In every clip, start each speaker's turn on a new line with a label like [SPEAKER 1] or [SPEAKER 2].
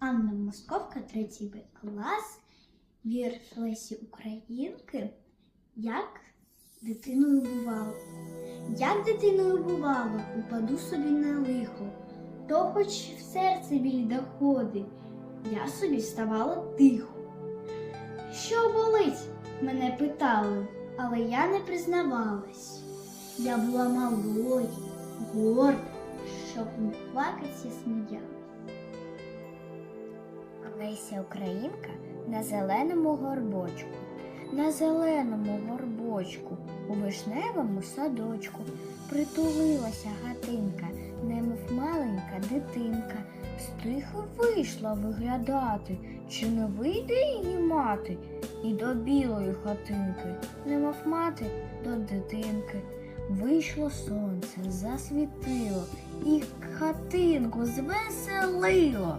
[SPEAKER 1] Анна Московка, третій Б клас, вірш Лесі Українки. Як дитиною бувало? Як дитиною бувало, упаду собі на лихо, то хоч в серце біль доходить, я собі ставала тихо. Що болить? мене питали, але я не признавалась. Я була малою, горда, щоб не плакать сміялась.
[SPEAKER 2] Леся Українка на зеленому горбочку, на зеленому горбочку, у вишневому садочку притулилася гатинка, немов маленька дитинка, стихо вийшла виглядати, чи не вийде її мати, і до білої хатинки, немов мати до дитинки. Вийшло сонце, засвітило, і хатинку звеселило.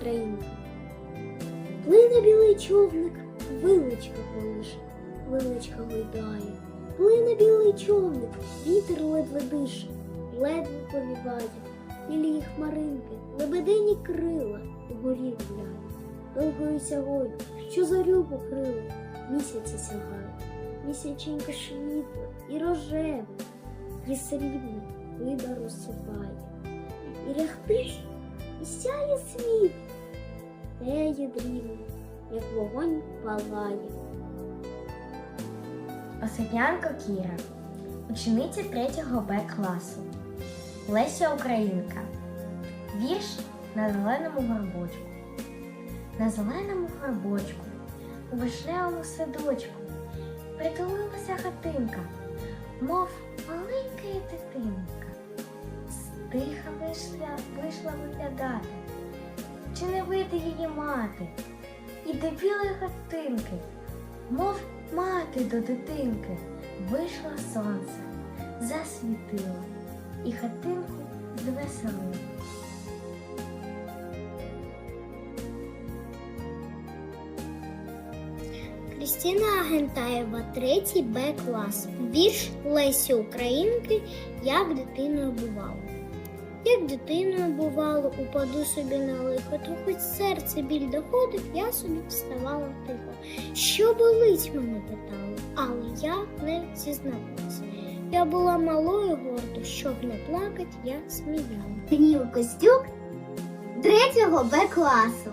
[SPEAKER 2] Українка. Плине білий човник, виличка колише, виличка гойдає. Плине білий човник, вітер ледве дише, ледве повіває. Білі хмаринки, лебедині крила угорі гуляють. Довгою сягою, що зорю покрила, місяця сягає. Місяченька світло і рожеве, і срібне вида розсипає. І ряхтись і сяє світ, теє дрібно, як вогонь палає.
[SPEAKER 3] Осипнянко Кіра, учениця 3 Б класу. Леся Українка. Вірш на зеленому горбочку. На зеленому горбочку, у вишневому садочку притулилася хатинка, мов маленька дитинка. Стиха вийшла, вийшла виглядати, чи не вийде її мати, і до білої хатинки, мов мати до дитинки, вийшло сонце, засвітило і хатинку звеселило.
[SPEAKER 2] Крістіна Агентаєва, 3 Б клас. Вірш Лесі Українки Як дитиною бувало. Як дитиною бувало, упаду собі на лихо, то хоч серце біль доходить, я собі вставала тихо. Що болить, мене питали, але я не зізнавалась. Я була малою гордо, щоб не плакать, я сміяла.
[SPEAKER 1] Даніл Костюк, 3 Б класу.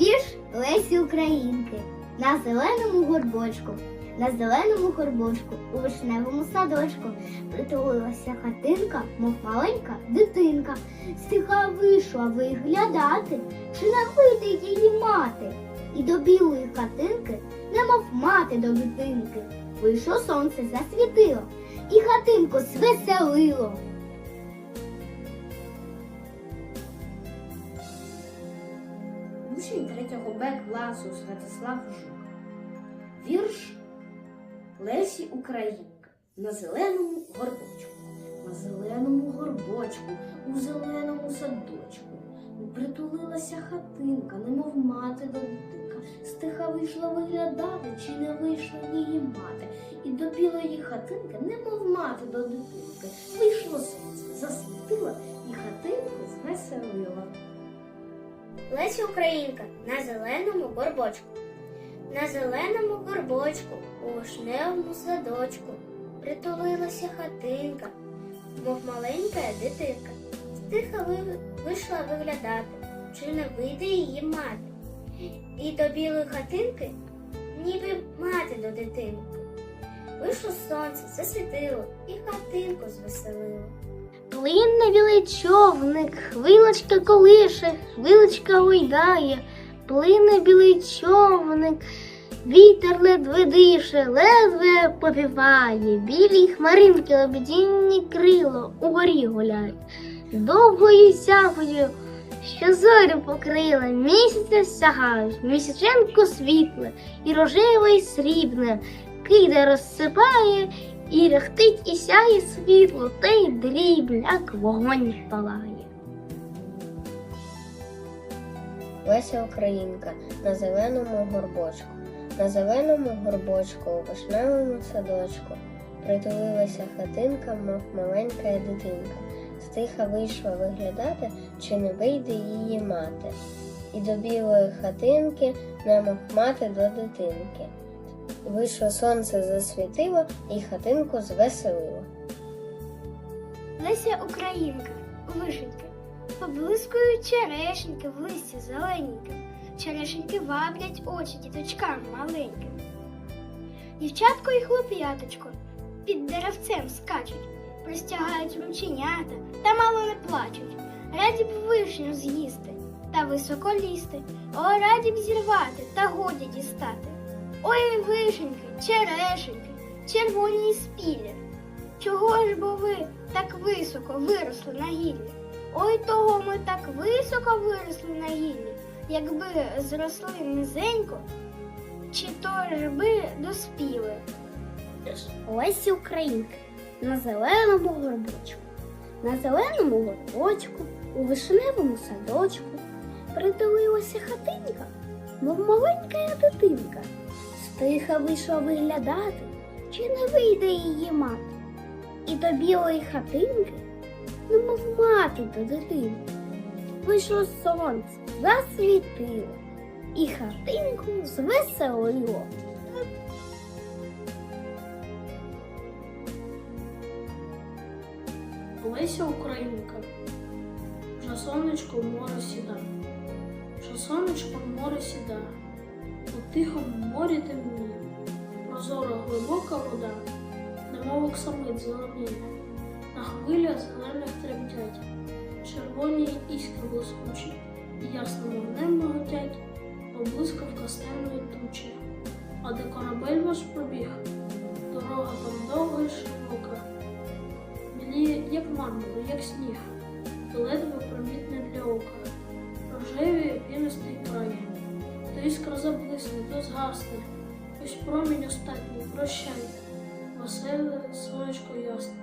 [SPEAKER 1] Вірш Лесі Українки на зеленому горбочку, на зеленому горбочку, у вишневому садочку притулилася хатинка, мов маленька дитинка. Стиха вийшла виглядати, чи вийде її мати. І до білої хатинки, немов мати до дитинки. Вийшло сонце, засвітило, і хатинку звеселило.
[SPEAKER 4] Учень 3 Б класу Святослав Жук. Вірш Лесі Українка на зеленому горбочку. На зеленому горбочку, у зеленому садочку. Притулилася хатинка, немов мати до дитинка. Стиха вийшла виглядати, чи не вийшла її мати. І до білої хатинки, немов мати до дитинки. Вийшло сонце, засвітило і хатинку звеселило.
[SPEAKER 2] Леся Українка на зеленому горбочку. На зеленому горбочку, у вишневому садочку, притулилася хатинка, мов маленька дитинка. Стиха вийшла виглядати, чи не вийде її мати. І до білої хатинки, ніби мати до дитинки. Вийшло сонце, засвітило і хатинку звеселило.
[SPEAKER 1] Плинне білий човник, хвилочка колише, хвилочка гойдає, плине білий човник,
[SPEAKER 2] Вітер ледве дише, ледве попіває, білі хмаринки обідінні крило угорі гуляють. Довгою сяхою, що зорю покрила, місяця сягають, місяченко світле, і рожеве, і срібне, киде розсипає, і рехтить і сяє світло, та й дріб, як вогонь палає.
[SPEAKER 5] Леся Українка на зеленому горбочку, на зеленому горбочку у вишневому садочку притулилася хатинка, мов маленька дитинка. Стиха вийшла виглядати, чи не вийде її мати. І до білої хатинки, немов мати до дитинки. Вийшло сонце засвітило і хатинку звеселило.
[SPEAKER 2] Леся Українка, вишеньки, поблискують черешеньки в листі зелененьким. Черешеньки ваблять очі діточкам маленьким. Дівчатко і хлоп'яточко під деревцем скачуть, простягають рученята та мало не плачуть. Раді б вишню з'їсти та високо лізти, о, раді б зірвати та годі дістати. Ой, вишеньки, черешеньки, червоні і спілі. Чого ж бо ви так високо виросли на гіллі? Ой, того ми так високо виросли на гіллі, якби зросли низенько, чи то ж би доспіли. Лесі Українки на зеленому горбочку, на зеленому горбочку, у вишневому садочку притулилася хатинка, мов маленька дитинка. Стиха вийшла виглядати, чи не вийде її мати. І до білої хатинки, немов мати до дитини. Вийшло сонце, засвітило, і хатинку звеселило.
[SPEAKER 6] Леся Українка, вже сонечко в море сіда, вже сонечко в море сіда, у тихому морі темніє, прозора глибока вода, немов оксамит зеленіє, на хвилях зелених тремтять, червоні іскри блискучі, і ясним вогнем миготять, облискавка стемної тучі. А де корабель ваш пробіг, дорога там довга й широка. Біліє, як мармур, як сніг, то ледве помітне для ока. Рожеві пінистий край, то іскра заблисне, то згасне. Ось промінь остатній, прощай, веселе сонечко ясне.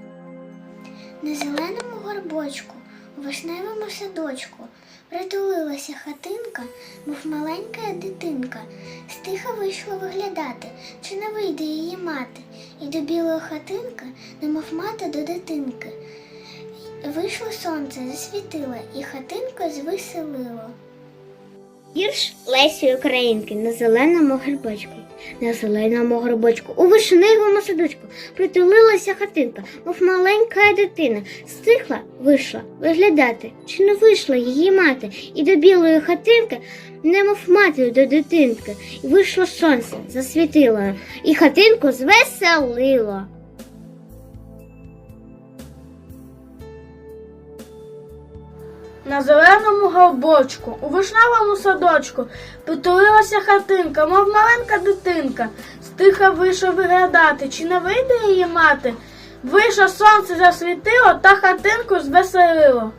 [SPEAKER 2] На зеленому горбочку, у вишневому садочку притулилася хатинка, мов маленька дитинка. Стиха вийшла виглядати, чи не вийде її мати, і до білої хатинки, немов мати до дитинки. Вийшло сонце, засвітило, і хатинку звеселило. Вірш Лесі Українки на зеленому горбочку, на зеленому горбочку, у вишневому садочку притулилася хатинка, мов маленька дитина. Стихла, вийшла виглядати, чи не вийшла її мати, і до білої хатинки, немов матері до дитинки. І вийшло сонце, засвітило, і хатинку звеселило.
[SPEAKER 6] На зеленому голбочку, у вишневому садочку, притулилася хатинка, мов маленька дитинка. Стиха вийшов виглядати, чи не вийде її мати. Вийшло сонце засвітило та хатинку звеселило.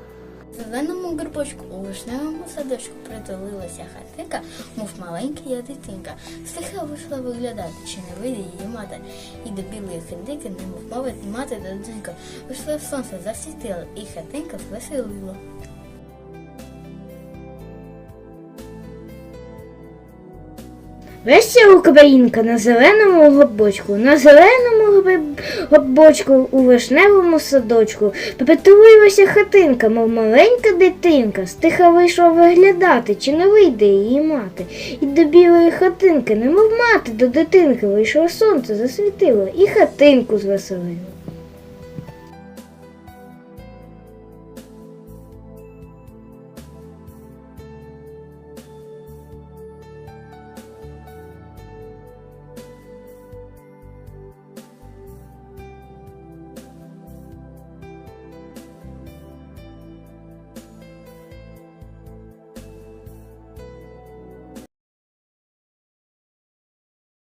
[SPEAKER 7] В зеленому горбочку у вишневому садочку притулилася хатинка, мов маленька я дитинка. Стиха вийшла виглядати, чи не вийде її мати. І до білої хатинки, немов мовить мати до дитинка. Вийшло сонце засвітило, і хатинка звеселило.
[SPEAKER 8] Леся Українка на зеленому гобочку, на зеленому гобочку у вишневому садочку притулилася хатинка, мов маленька дитинка, стиха вийшла виглядати, чи не вийде її мати. І до білої хатинки, немов мати до дитинки, вийшло сонце, засвітило і хатинку звеселило.